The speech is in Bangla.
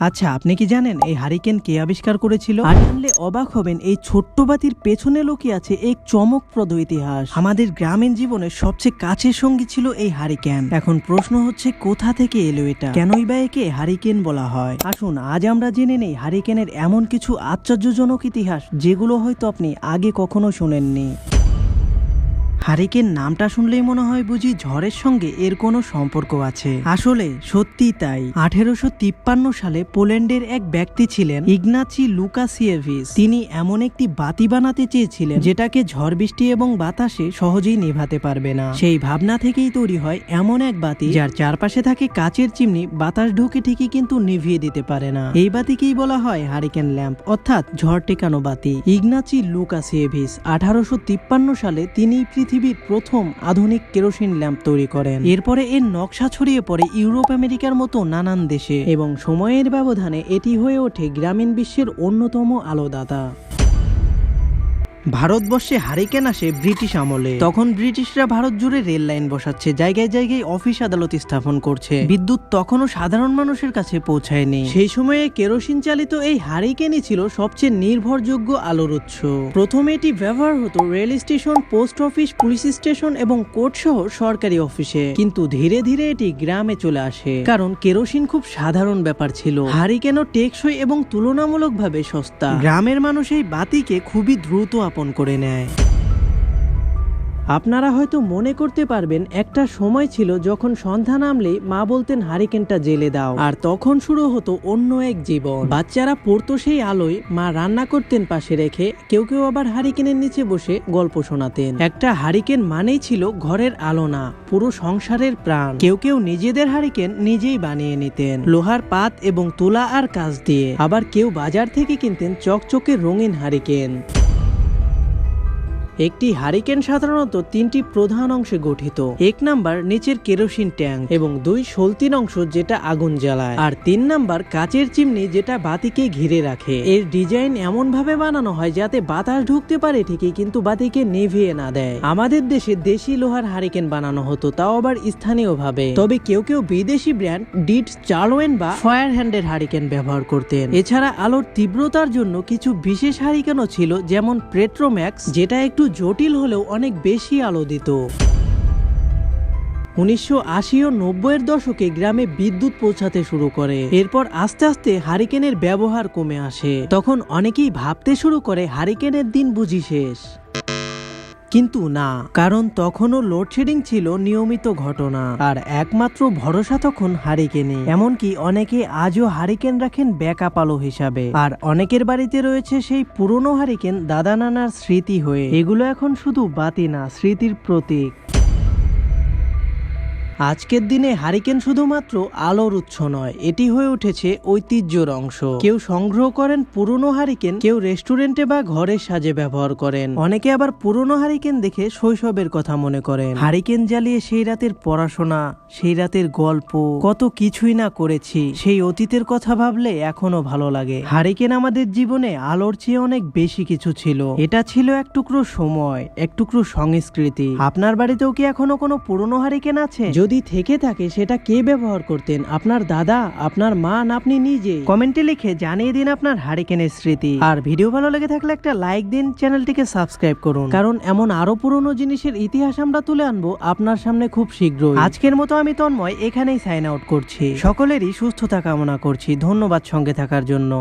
আচ্ছা আপনি কি জানেন এই হারিকেন কে আবিষ্কার করেছিল? আর জানলে অবাক হবেন, এই ছোট্ট বাতির পেছনে লুকিয়ে আছে এক চমকপ্রদ ইতিহাস। আমাদের গ্রামীণ জীবনের সবচেয়ে কাছের সঙ্গী ছিল এই হারিকেন। এখন প্রশ্ন হচ্ছে, কোথা থেকে এলো এটা? কেনই বা একে হারিকেন বলা হয়? আসুন, আজ আমরা জেনে নেই হারিকেনের এমন কিছু আশ্চর্যজনক ইতিহাস, যেগুলো হয়তো আপনি আগে কখনো শুনেননি। হারিকেন নামটা শুনলেই মনে হয় বুঝি ঝড়ের সঙ্গে এর কোনো সম্পর্ক আছে। আসলে সত্যি তাই। আঠেরোশো তিপ্পান্ন সালে পোল্যান্ডের এক ব্যক্তি ছিলেন ইগনাচি লুকাসিয়েভিস। তিনি এমন একটি বাতি বানাতে চেয়েছিলেন যেটাকে ঝড় বৃষ্টি এবং বাতাসে সহজেই নেভাতে পারবে না। সেই ভাবনা থেকেই তৈরি হয় এমন এক বাতি, যার চারপাশে থাকে কাচের চিমনি, বাতাস ঢুকে ঠিকই কিন্তু নিভিয়ে দিতে পারে না। এই বাতিকেই বলা হয় হারিকেন ল্যাম্প, অর্থাৎ ঝড় টেকানো বাতি। ইগনাচি লুকাসিয়েভিস আঠারোশো তিপ্পান্ন সালে তিনি পৃথিবীর প্রথম আধুনিক কেরোসিন ল্যাম্প তৈরি করেন। এরপরে এর নকশা ছড়িয়ে পড়ে ইউরোপ আমেরিকার মতো নানান দেশে এবং সময়ের ব্যবধানে এটি হয়ে ওঠে গ্রামীণ বিশ্বের অন্যতম আলোদাতা। ভারতবর্ষে হারিকেন আসে ব্রিটিশ আমলে। তখন ব্রিটিশরা ভারত জুড়ে রেল লাইন বসাচ্ছে, জায়গায় জায়গায় অফিস আদালত স্থাপন করছে। বিদ্যুৎ তখনও সাধারণ মানুষের কাছে পৌঁছায়নি। সেই সময়ে কেরোসিন চালিত এই হারিকেনই ছিল সবচেয়ে নির্ভরযোগ্য আলোর উৎস। প্রথমে এটি ব্যবহার হতো rail station, post office, police station এবং কোর্ট সহ সরকারি অফিসে। কিন্তু ধীরে ধীরে এটি গ্রামে চলে আসে। কারণ কেরোসিন খুব সাধারণ ব্যাপার ছিল। হারিকেনও টেকসই এবং তুলনামূলকভাবে সস্তা। গ্রামের মানুষ এই বাতিকে খুবই দ্রুত আপন করে নেয়। আপনারা হয়তো মনে করতে পারবেন, একটা সময় ছিল যখন সন্ধ্যা নামলে মা বলতেন, হারিকেনটা জেলে দাও। আর তখন শুরু হতো অন্য এক জীবন। বাচ্চারা পড়তো সেই আলোয়, মা রান্না করতেন পাশে রেখে, কেউ কেউ আবার হারিকেনের নিচে বসে গল্প শোনাতেন। একটা হারিকেন মানেই ছিল ঘরের আলো না, পুরো সংসারের প্রাণ। কেউ কেউ নিজেদের হারিকেন নিজেই বানিয়ে নিতেন, লোহার পাত এবং তুলা আর কাজ দিয়ে। আবার কেউ বাজার থেকে কিনতেন চকচকে রঙিন হারিকেন। একটি হারিকেন সাধারণত তিনটি প্রধান অংশে গঠিত। এক নাম্বার নিচের কেরোসিন ট্যাঙ্ক এবং দুই সলতিন অংশ যেটা আগুন জ্বালায়। আর তিন নাম্বার কাচের চিমনি যেটা বাতিকে ঘিরে রাখে। এর ডিজাইন এমন ভাবে বানানো হয় যাতে বাতাস ঢুকতে পারে ঠিকই কিন্তু বাতিকে নেভিয়ে না দেয়। আমাদের দেশে দেশি লোহার হারিকেন বানানো হতো তাও আবার স্থানীয় ভাবে তবে কেউ কেউ বিদেশি ব্র্যান্ড ডিট চার্লোয়েন বা ফায়ার হ্যান্ডের হারিকেন ব্যবহার করতেন। এছাড়া আলোর তীব্রতার জন্য কিছু বিশেষ হারিকেনও ছিল, যেমন প্রেট্রোম্যাক্স যেটা একটু জটিল হলেও অনেক বেশি আলো দিত উনিশশো আশি ও নব্বইয়ের দশকে গ্রামে বিদ্যুৎ পৌঁছাতে শুরু করে। এরপর আস্তে আস্তে হারিকেনের ব্যবহার কমে আসে। তখন অনেকেই ভাবতে শুরু করে হারিকেনের দিন বুঝি শেষ। কিন্তু না, কারণ তখনও লোডশেডিং ছিল নিয়মিত ঘটনা। আর একমাত্র ভরসা তখন হারিকেনে। এমনকি অনেকে আজও হারিকেন রাখেন ব্যাকআপ আলো হিসাবে। আর অনেকের বাড়িতে রয়েছে সেই পুরনো হারিকেন দাদা নানার স্মৃতি হয়ে। এগুলো এখন শুধু বাতি না, স্মৃতির প্রতীক। আজকের দিনে হারিকেন শুধুমাত্র আলোর উৎস নয়, এটি হয়ে উঠেছে ঐতিহ্যর অংশ। কেউ সংগ্রহ করেন পুরনো হারিকেন, কেউ রেস্টুরেন্টে বা ঘরের সাজে ব্যবহার করেন। অনেকে আবার পুরনো হারিকেন দেখে শৈশবের কথা মনে করেন। হারিকেন জ্বালিয়ে সেই রাতের পড়াশোনা, সেই রাতের গল্প, কত কিছুই না করেছি, সেই অতীতের কথা ভাবলে এখনও ভালো লাগে। হারিকেন আমাদের জীবনে আলোর চেয়ে অনেক বেশি কিছু ছিল। এটা ছিল এক টুকরো সময়, এক টুকরো সংস্কৃতি। আপনার বাড়িতেও কি এখনও কোনো পুরনো হারিকেন আছে? যদি থেকে থাকে সেটা কে ব্যবহার করতেন? আপনার দাদা আপনার মা না আপনি নিজে? কমেন্টে লিখে জানিয়ে দিন আপনার হারিকেনের স্মৃতি। আর ভিডিও ভালো লেগে থাকলে একটা লাইক দিন চ্যানেলটিকে সাবস্ক্রাইব করুন। কারণ এমন আরও পুরনো জিনিসের ইতিহাস আমরা তুলে আনব আপনার সামনে খুব শীঘ্রই। আজকের মতো আমি তন্ময় এখানেই সাইন আউট করছি। সকলেরই সুস্থতা কামনা করছি। ধন্যবাদ সঙ্গে থাকার জন্য।